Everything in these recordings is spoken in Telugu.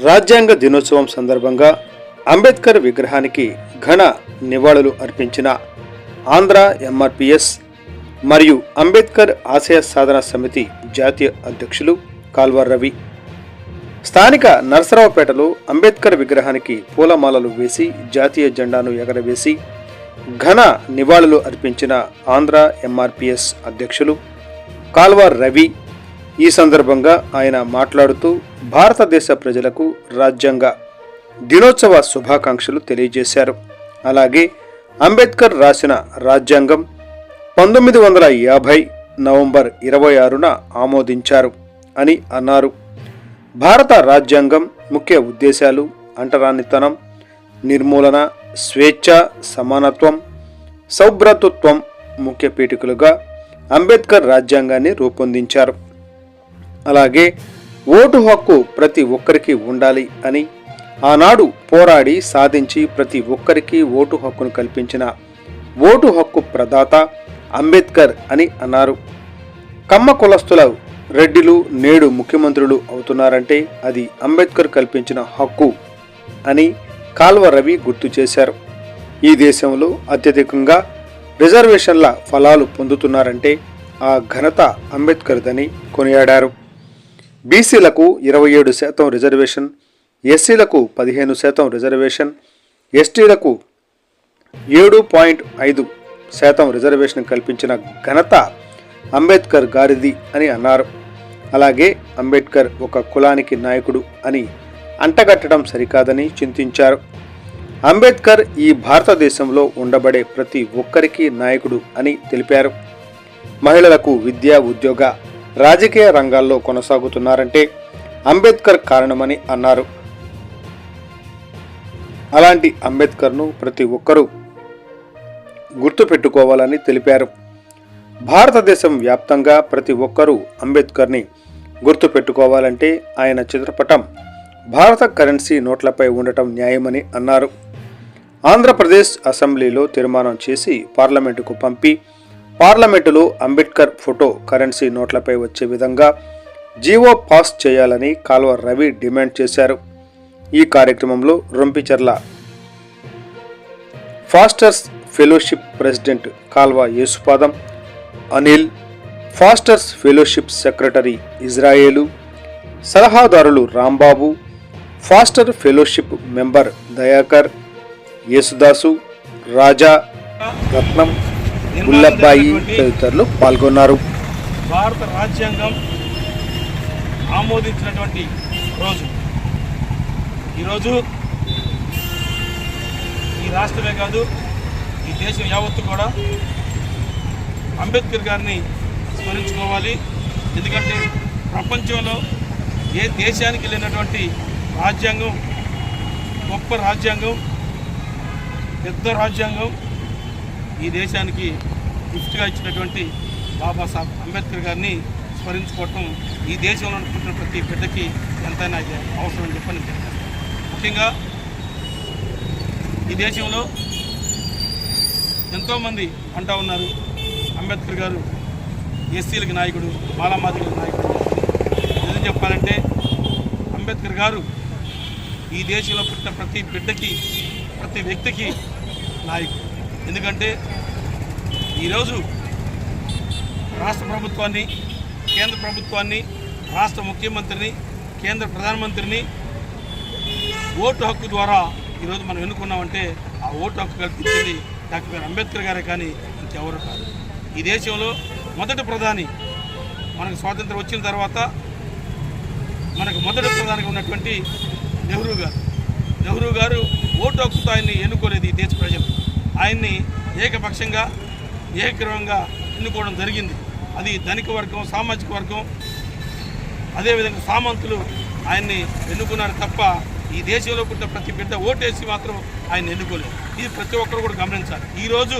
రాజ్యాంగ దినోత్సవం సందర్భంగా అంబేద్కర్ విగ్రహానికి ఘన నివాళులు అర్పించిన ఆంధ్ర ఎంఆర్పిఎస్ మరియు అంబేద్కర్ ఆశయ సాధన సమితి జాతీయ అధ్యక్షులు కాల్వర్ రవి. స్థానిక నరసరావుపేటలో అంబేద్కర్ విగ్రహానికి పూలమాలలు వేసి జాతీయ జెండాను ఎగరవేసి ఘన నివాళులు అర్పించిన ఆంధ్ర ఎంఆర్పిఎస్ అధ్యక్షులు కాల్వార్ రవి. ఈ సందర్భంగా ఆయన మాట్లాడుతూ భారతదేశ ప్రజలకు రాజ్యాంగ దినోత్సవ శుభాకాంక్షలు తెలియజేశారు. అలాగే అంబేద్కర్ రాసిన రాజ్యాంగం పంతొమ్మిది వందల యాభై నవంబర్ ఇరవై ఆరున ఆమోదించారు అని అన్నారు. భారత రాజ్యాంగం ముఖ్య ఉద్దేశాలు అంటరానితనం నిర్మూలన స్వేచ్ఛ సమానత్వం సౌభ్రతత్వం ముఖ్య పీఠికలుగా అంబేద్కర్ రాజ్యాంగాన్ని రూపొందించారు. అలాగే ఓటు హక్కు ప్రతి ఒక్కరికి ఉండాలి అని ఆనాడు పోరాడి సాధించి ప్రతి ఒక్కరికి ఓటు హక్కును కల్పించిన ఓటు హక్కు ప్రదాత అంబేద్కర్ అని అన్నారు. కమ్మ కులస్తుల రెడ్డిలు నేడు ముఖ్యమంత్రులు అవుతున్నారంటే అది అంబేద్కర్ కల్పించిన హక్కు అని కాల్వ రవి గుర్తు చేశారు. ఈ దేశంలో అత్యధికంగా రిజర్వేషన్ల ఫలాలు పొందుతున్నారంటే ఆ ఘనత అంబేద్కర్దని కొనియాడారు. బీసీలకు ఇరవై ఏడు శాతం రిజర్వేషన్ ఎస్సీలకు పదిహేను శాతం రిజర్వేషన్ ఎస్టీలకు ఏడు పాయింట్ ఐదు శాతం రిజర్వేషన్ కల్పించిన ఘనత అంబేద్కర్ గారిది అని అన్నారు. అలాగే అంబేద్కర్ ఒక కులానికి నాయకుడు అని అంటగట్టడం సరికాదని చింతించారు. అంబేద్కర్ ఈ భారతదేశంలో ఉండబడే ప్రతి ఒక్కరికి నాయకుడు అని తెలిపారు. మహిళలకు విద్య ఉద్యోగ రాజకీయ రంగాల్లో కొనసాగుతున్నారంటే అంబేద్కర్ కారణమని అన్నారు. అలాంటి అంబేద్కర్ను ప్రతి ఒక్కరూ గుర్తుపెట్టుకోవాలని తెలిపారు. భారతదేశం వ్యాప్తంగా ప్రతి ఒక్కరూ అంబేద్కర్ని గుర్తుపెట్టుకోవాలంటే ఆయన చిత్రపటం భారత కరెన్సీ నోట్లపై ఉండటం న్యాయమని అన్నారు. ఆంధ్రప్రదేశ్ అసెంబ్లీలో తీర్మానం చేసి పార్లమెంటుకు పంపి పార్లమెంటులో అంబేద్కర్ ఫోటో కరెన్సీ నోట్లపై వచ్చే విధంగా జీవో పాస్ చేయాలని కాల్వ రవి డిమాండ్ చేశారు. ఈ కార్యక్రమంలో Rompicherla pastors fellowship president Kalva Yesupadam Anil pastors fellowship secretary Israyelu సలహాదారులు Rambabu pastor fellowship member Dayakar Yesudasu Raja Ratnam Gullabbai తదితరులు పాల్గొన్నారు. భారత రాజ్యాంగం ఆమోదించినటువంటి రోజు. ఈరోజు ఈ రాష్ట్రమే కాదు ఈ దేశం యావత్తు కూడా అంబేద్కర్ గారిని స్మరించుకోవాలి. ఎందుకంటే ప్రపంచంలో ఏ దేశానికి వెళ్ళినటువంటి రాజ్యాంగం గొప్ప రాజ్యాంగం పెద్ద రాజ్యాంగం ఈ దేశానికి గిఫ్ట్గా ఇచ్చినటువంటి బాబాసాహెబ్ అంబేద్కర్ గారిని స్మరించుకోవటం ఈ దేశంలో పుట్టిన ప్రతి బిడ్డకి ఎంతైనా అవసరం అని చెప్పని ముఖ్యంగా ఈ దేశంలో ఎంతోమంది అంటూ ఉన్నారు అంబేద్కర్ గారు ఎస్సీలకి నాయకుడు మాలామాదిగల నాయకుడు. నిజం చెప్పాలంటే అంబేద్కర్ గారు ఈ దేశంలో పుట్టిన ప్రతి బిడ్డకి ప్రతి వ్యక్తికి నాయకుడు. ఎందుకంటే ఈరోజు రాష్ట్ర ప్రభుత్వాన్ని కేంద్ర ప్రభుత్వాన్ని రాష్ట్ర ముఖ్యమంత్రిని కేంద్ర ప్రధానమంత్రిని ఓటు హక్కు ద్వారా ఈరోజు మనం ఎన్నుకున్నామంటే ఆ ఓటు హక్కు కల్పించింది డాక్టర్ అంబేద్కర్ గారే కానీ ఇంకెవరు కాదు. ఈ దేశంలో మొదటి ప్రధాని మనకు స్వాతంత్రం వచ్చిన తర్వాత మనకు మొదటి ప్రధానికి ఉన్నటువంటి నెహ్రూ గారు. నెహ్రూ గారు ఓటు హక్కుతో ఆయన్ని ఎన్నుకోలేదు ఈ దేశ ప్రజలు. ఆయన్ని ఏకపక్షంగా ఏకగ్రవంగా ఎన్నుకోవడం జరిగింది. అది ధనిక వర్గం సామాజిక వర్గం అదేవిధంగా సామంతులు ఆయన్ని ఎన్నుకున్నారు తప్ప ఈ దేశంలో పుట్టిన ప్రతి బిడ్డ ఓటేసి మాత్రం ఆయన ఎన్నుకోలేదు. ఇది ప్రతి ఒక్కరు కూడా గమనించాలి. ఈరోజు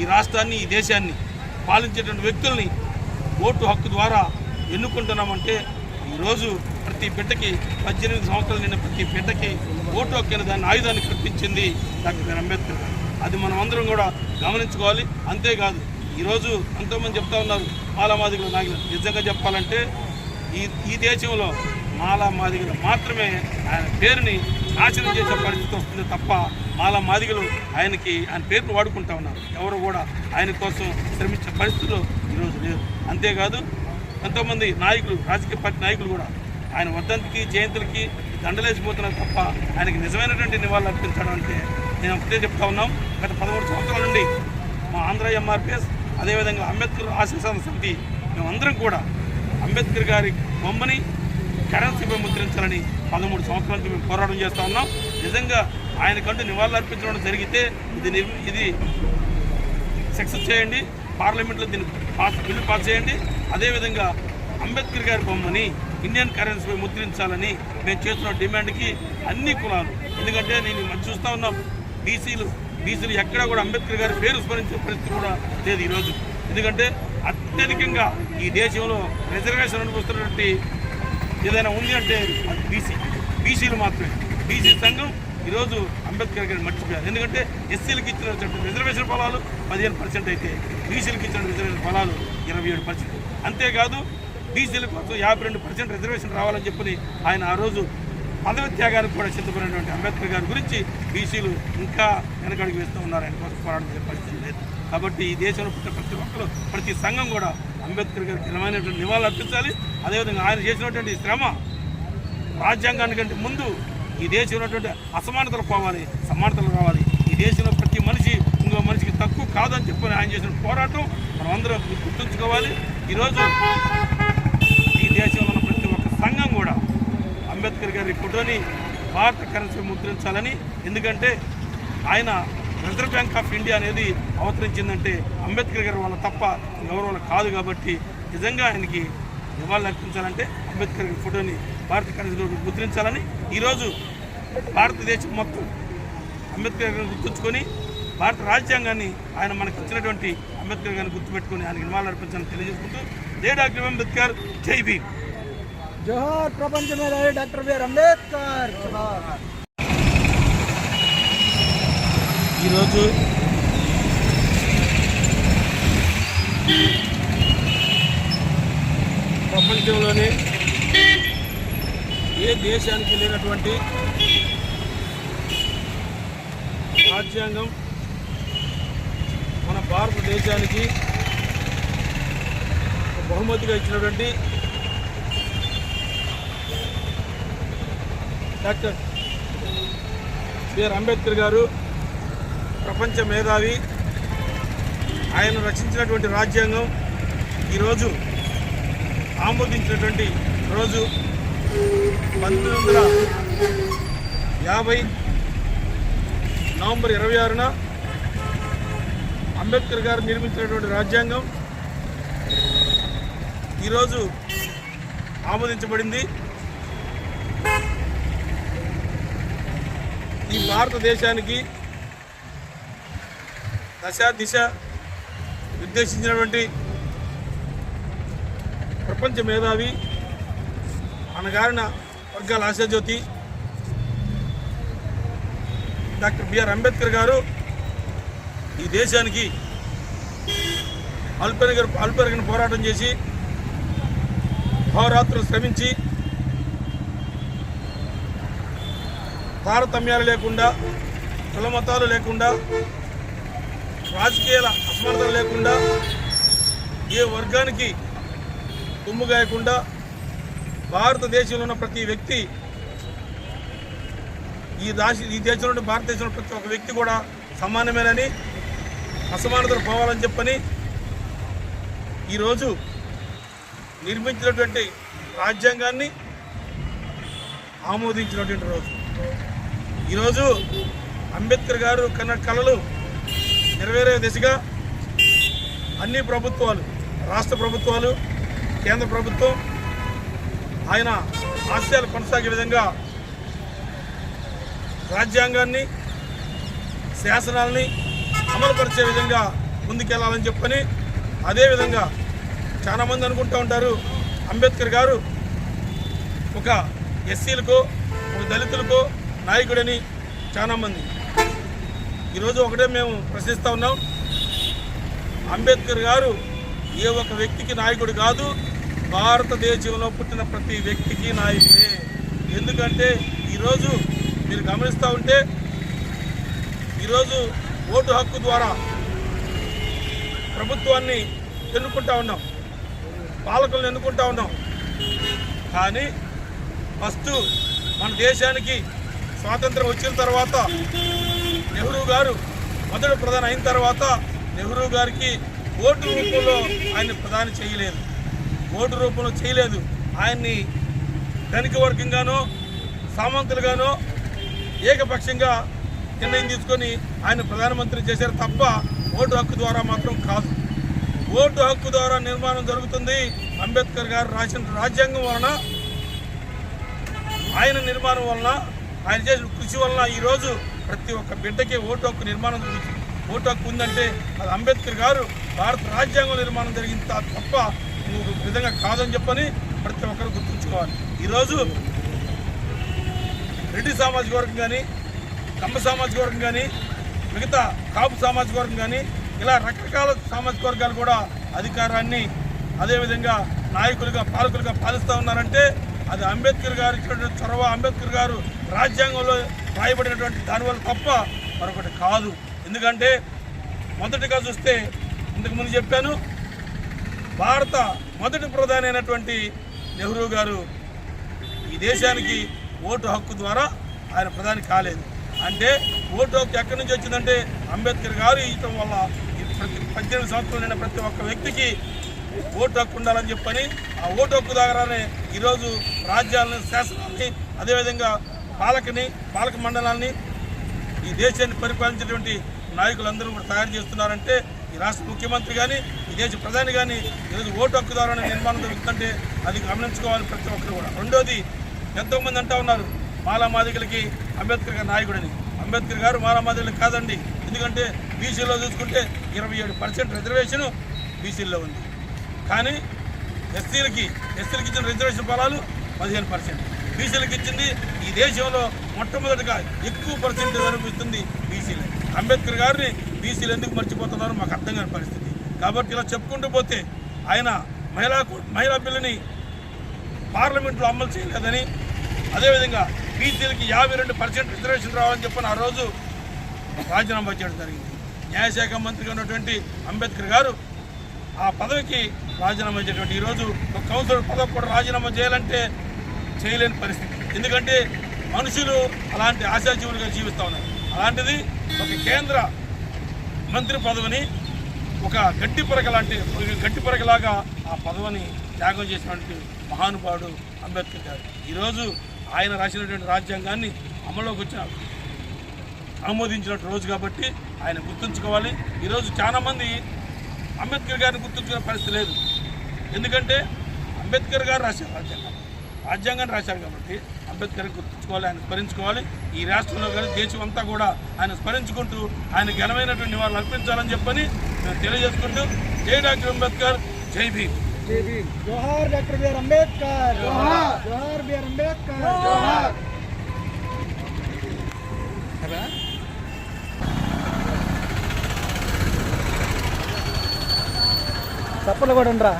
ఈ రాష్ట్రాన్ని ఈ దేశాన్ని పాలించేటువంటి వ్యక్తుల్ని ఓటు హక్కు ద్వారా ఎన్నుకుంటున్నామంటే ఈరోజు ప్రతి బిడ్డకి పద్దెనిమిది సంవత్సరాలు నిన్న ప్రతి బిడ్డకి ఓటు హక్కు అనే దాన్ని ఆయుధాన్ని కల్పించింది డాక్టర్ అంబేద్కర్ గారు. అది మనం అందరం కూడా గమనించుకోవాలి. అంతేకాదు ఈరోజు ఎంతోమంది చెప్తా ఉన్నారు మాలామాదిగలు నాగిన నిజంగా చెప్పాలంటే ఈ ఈ దేశంలో మాల మాదిగలు మాత్రమే ఆయన పేరుని నాశనం చేసే పరిస్థితి వస్తుంది తప్ప మాలా మాదిగలు ఆయనకి ఆయన పేరును వాడుకుంటా ఉన్నారు. ఎవరు కూడా ఆయన కోసం శ్రమించే పరిస్థితులు ఈరోజు లేరు. అంతేకాదు ఎంతోమంది నాయకులు రాజకీయ పార్టీ నాయకులు కూడా ఆయన వర్ధంతికి జయంతులకి దండలేసిపోతున్నారు తప్ప ఆయనకి నిజమైనటువంటి నివాళులు అర్పించడం అంటే నేను ఒకటే చెప్తా ఉన్నాం. గత పదమూడు సంవత్సరాల నుండి మా ఆంధ్ర ఎంఆర్పిఎస్ అదేవిధంగా అంబేద్కర్ ఆశీర్వాద సమితి మేమందరం కూడా అంబేద్కర్ గారి బొమ్మని కరెన్సీపై ముద్రించాలని పదమూడు సంవత్సరాల నుంచి మేము పోరాటం చేస్తూ ఉన్నాం. నిజంగా ఆయనకంటూ నివాళులు అర్పించడం జరిగితే ఇది ఇది సక్సెస్ చేయండి. పార్లమెంట్లో దీన్ని పాస్ బిల్లు పాస్ చేయండి. అదేవిధంగా అంబేద్కర్ గారి బొమ్మని ఇండియన్ కరెన్సీపై ముద్రించాలని మేము చేస్తున్న డిమాండ్కి అన్ని కులాలు. ఎందుకంటే నేను చూస్తూ ఉన్నాం. బీసీలు బీసీలు ఎక్కడా కూడా అంబేద్కర్ గారి పేరు స్మరించే పరిస్థితి కూడా లేదు ఈరోజు ఎందుకంటే అత్యధికంగా ఈ దేశంలో రిజర్వేషన్ అనుభవిస్తున్నటువంటి ఏదైనా ఉంది అంటే అది బీసీ బీసీలు మాత్రమే. బీసీ సంఘం ఈరోజు అంబేద్కర్ గారిని మర్చిపోయారు. ఎందుకంటే ఎస్సీలకు ఇచ్చిన రిజర్వేషన్ ఫలాలు పదిహేను పర్సెంట్ అయితే బీసీలకు ఇచ్చిన రిజర్వేషన్ ఫలాలు ఇరవై ఏడు పర్సెంట్ అంతేకాదు బీసీల కోసం యాభై రెండు పర్సెంట్ రిజర్వేషన్ రావాలని చెప్పని ఆయన ఆ రోజు పదవి త్యాగానికి కూడా సిద్ధపడినటువంటి అంబేద్కర్ గారి గురించి బీసీలు ఇంకా వెనకడుగు వేస్తూ ఉన్నారు. ఆయన కోసం పోరాటం పరిస్థితి లేదు. కాబట్టి ఈ దేశంలో పుట్టిన ప్రతి ఒక్కరు ప్రతి సంఘం కూడా అంబేద్కర్ గారికి ఘనమైనటువంటి నివాళులు అర్పించాలి. అదేవిధంగా ఆయన చేసినటువంటి శ్రమ రాజ్యాంగానికంటే ముందు ఈ దేశంలో ఉన్నటువంటి అసమానతలు పోవాలి సమానతలు రావాలి. ఈ దేశంలో ప్రతి మనిషి ఇంకో మనిషికి తక్కువ కాదని చెప్పని ఆయన చేసిన పోరాటం మనం అందరం గుర్తుంచుకోవాలి. ఈరోజు దేశంలో ఉన్న ప్రతి ఒక్క సంఘం కూడా అంబేద్కర్ గారి ఫోటోని భారత కరెన్సీ ముద్రించాలని ఎందుకంటే ఆయన రిజర్వ్ బ్యాంక్ ఆఫ్ ఇండియా అనేది అవతరించిందంటే అంబేద్కర్ గారి వల్ల తప్ప ఎవరి కాదు కాబట్టి నిజంగా ఆయనకి నివాళులు అర్పించాలంటే అంబేద్కర్ గారి ఫోటోని భారత కరెన్సీలో ముద్రించాలని ఈరోజు భారతదేశం మొత్తం అంబేద్కర్ గారిని గుర్తుంచుకొని భారత రాజ్యాంగాన్ని ఆయన మనకు ఇచ్చినటువంటి అంబేద్కర్ గారిని గుర్తుపెట్టుకొని ఆయనకి నివాళులు అర్పించాలని తెలియజేసుకుంటూ జై డాక్టర్ అంబేద్కర్ జై భీమ్ జోహార్ ప్రపంచ మేధావి డాక్టర్ బిఆర్ అంబేద్కర్ ఈరోజు ప్రపంచంలోనే ఏ దేశానికి లేనటువంటి రాజ్యాంగం మన భారతదేశానికి బహుమతిగా ఇచ్చినటువంటి డాక్టర్ బిఆర్ అంబేద్కర్ గారు ప్రపంచ మేధావి. ఆయన రచించినటువంటి రాజ్యాంగం ఈరోజు ఆమోదించినటువంటి రోజు పంతొమ్మిది వందల యాభై నవంబర్ ఇరవై ఆరున అంబేద్కర్ గారు నిర్మించినటువంటి రాజ్యాంగం. ఈరోజు ఆమోదించబడింది. ఈ భారతదేశానికి దశ దిశ ఉద్దేశించినటువంటి ప్రపంచ మేధావి అనగారిన వర్గాల ఆశాజ్యోతి డాక్టర్ బిఆర్ అంబేద్కర్ గారు ఈ దేశానికి అల్పెరగ అల్పెరగని పోరాటం చేసి అహోరాత్రులు శ్రమించి తారతమ్యాలు లేకుండా కులమతాలు లేకుండా రాజకీయాల అసమానతలు లేకుండా ఏ వర్గానికి తుమ్ముగాయకుండా భారతదేశంలో ఉన్న ప్రతి వ్యక్తి ఈ రాశి ఈ దేశంలో భారతదేశంలో ప్రతి ఒక్క వ్యక్తి కూడా సమానమేనని అసమానతలు పోవాలని చెప్పని ఈరోజు నిర్మించినటువంటి రాజ్యాంగాన్ని ఆమోదించినటువంటి రోజు. ఈరోజు అంబేద్కర్ గారు కన్న కళలు నెరవేరే దిశగా అన్ని ప్రభుత్వాలు రాష్ట్ర ప్రభుత్వాలు కేంద్ర ప్రభుత్వం ఆయన ఆశయాలు కొనసాగే విధంగా రాజ్యాంగాన్ని శాసనాల్ని అమలుపరిచే విధంగా ముందుకెళ్ళాలని చెప్పని అదేవిధంగా చాలామంది అనుకుంటూ ఉంటారు. అంబేద్కర్ గారు ఒక ఎస్సీలకో ఒక దళితులకో నాయకుడని చాలామంది ఈరోజు ఒకటే మేము ప్రశ్నిస్తూ ఉన్నాం. అంబేద్కర్ గారు ఏ ఒక్క వ్యక్తికి నాయకుడు కాదు భారతదేశంలో పుట్టిన ప్రతి వ్యక్తికి నాయకుడే. ఎందుకంటే ఈరోజు మీరు గమనిస్తూ ఉంటే ఈరోజు ఓటు హక్కు ద్వారా ప్రభుత్వాన్ని ఎన్నుకుంటా ఉన్నాం. పాలకులను ఎన్నుకుంటా ఉన్నాం. కానీ ఫస్ట్ మన దేశానికి స్వాతంత్రం వచ్చిన తర్వాత నెహ్రూ గారు మొదటి ప్రధాని అయిన తర్వాత నెహ్రూ గారికి ఓటు రూపంలో ఆయన ప్రధాని చేయలేదు. ఓటు రూపంలో చేయలేదు. ఆయన్ని ధనిక వర్గంగానో సామంతులుగానో ఏకపక్షంగా నిర్ణయం తీసుకొని ఆయన ప్రధానమంత్రి చేశారు తప్ప ఓటు హక్కు ద్వారా మాత్రం కాదు. ఓటు హక్కు ద్వారా నిర్మాణం జరుగుతుంది. అంబేద్కర్ గారు రాసిన రాజ్యాంగం వలన ఆయన నిర్మాణం వలన ఆయన చేసిన కృషి వలన ఈరోజు ప్రతి ఒక్క బిడ్డకి ఓటు హక్కు నిర్మాణం జరుగుతుంది. ఓటు హక్కు ఉందంటే అది అంబేద్కర్ గారు భారత రాజ్యాంగం నిర్మాణం జరిగింది తప్ప ఇంకొక విధంగా కాదని చెప్పని ప్రతి ఒక్కరు గుర్తుంచుకోవాలి. ఈరోజు రెడ్డి సామాజిక వర్గం కానీ కమ్మ సామాజిక వర్గం కానీ మిగతా కాపు సామాజిక వర్గం కానీ ఇలా రకరకాల సామాజిక వర్గాలు కూడా అధికారాన్ని అదేవిధంగా నాయకులుగా పాలకులుగా పాలిస్తూ ఉన్నారంటే అది అంబేద్కర్ గారు ఇచ్చినటువంటి చొరవ అంబేద్కర్ గారు రాజ్యాంగంలో రాయబడినటువంటి దానివల్ల తప్ప మరొకటి కాదు. ఎందుకంటే మొదటిగా చూస్తే ఇంతకుముందు చెప్పాను భారత మొదటి ప్రధాని అయినటువంటి నెహ్రూ గారు ఈ దేశానికి ఓటు హక్కు ద్వారా ఆయన ప్రధాని కాలేదు. అంటే ఓటు హక్కు ఎక్కడి నుంచి వచ్చిందంటే అంబేద్కర్ గారు ఇవ్వటం వల్ల ప్రతి పద్దెనిమిది సంవత్సరాలు ప్రతి ఒక్క వ్యక్తికి ఓటు హక్కు ఉండాలని చెప్పని ఆ ఓటు హక్కు దగ్గరనే ఈరోజు రాజ్యాలను శాసనాన్ని అదేవిధంగా పాలకని పాలక మండలాన్ని ఈ దేశాన్ని పరిపాలించేటువంటి నాయకులందరూ కూడా తయారు చేస్తున్నారంటే ఈ రాష్ట్ర ముఖ్యమంత్రి కానీ ఈ దేశ ప్రధాని కానీ ఈరోజు ఓటు హక్కు ద్వారా నిర్మాణం జరుగుతుంటే అది గమనించుకోవాలి ప్రతి ఒక్కరు కూడా. రెండోది ఎంతోమంది అంటా ఉన్నారు మాలామాదిగలకి అంబేద్కర్ గారు నాయకుడని. అంబేద్కర్ గారు మాలామాదిగలు కాదండి. ఎందుకంటే బీసీలో చూసుకుంటే ఇరవై ఏడు పర్సెంట్ రిజర్వేషన్ బీసీల్లో ఉంది. కానీ ఎస్సీలకి ఎస్సీలకి ఇచ్చిన రిజర్వేషన్ ఫలాలు పదిహేను పర్సెంట్. బీసీలకు ఇచ్చింది ఈ దేశంలో మొట్టమొదటిగా ఎక్కువ పర్సెంట్ అనిపిస్తుంది బీసీలు. అంబేద్కర్ గారిని బీసీలు ఎందుకు మర్చిపోతున్నారో మాకు అర్థం కాని పరిస్థితి. కాబట్టి ఇలా చెప్పుకుంటూ పోతే ఆయన మహిళా మహిళా బిల్లుని పార్లమెంట్లో అమలు చేయలేదని అదేవిధంగా బీసీలకి యాభై రెండు పర్సెంట్ రిజర్వేషన్ రావాలని చెప్పిన ఆ రోజు రాజీనామా చేయడం జరిగింది. న్యాయశాఖ మంత్రిగా ఉన్నటువంటి అంబేద్కర్ గారు ఆ పదవికి రాజీనామా చేసేటువంటి ఈరోజు ఒక కౌన్సిలర్ పదవి కూడా రాజీనామా చేయాలంటే చేయలేని పరిస్థితి. ఎందుకంటే మనుషులు అలాంటి ఆశాజీవులుగా జీవిస్తూ ఉన్నారు. అలాంటిది ఒక కేంద్ర మంత్రి పదవిని ఒక గట్టి పరక లాంటి గట్టి పరకలాగా ఆ పదవిని త్యాగం చేసినటువంటి మహానుభావుడు అంబేద్కర్ గారు. ఈరోజు ఆయన రాసినటువంటి రాజ్యాంగాన్ని అమల్లోకి వచ్చిన ఆమోదించిన రోజు కాబట్టి ఆయన గుర్తుంచుకోవాలి. ఈరోజు చాలామంది అంబేద్కర్ గారిని గుర్తుంచుకునే పరిస్థితి లేదు. ఎందుకంటే అంబేద్కర్ గారు రాశారు రాజ్యాంగం. రాజ్యాంగాన్ని రాశారు కాబట్టి అంబేద్కర్ని గుర్తుంచుకోవాలి ఆయన స్మరించుకోవాలి. ఈ రాష్ట్రంలో కానీ దేశం అంతా కూడా ఆయన స్మరించుకుంటూ ఆయన ఘనమైనటువంటి నివాళులు అర్పించాలని చెప్పని మేము తెలియజేసుకుంటూ జై డాక్టర్ అంబేద్కర్ జై భీమ్. జోహార్ డాక్టర్ బిఆర్ అంబేద్కర్. జోహార్. జోహార్ బిఆర్ అంబేద్కర్. జోహార్. తప్పలు కూడా ఉండరా?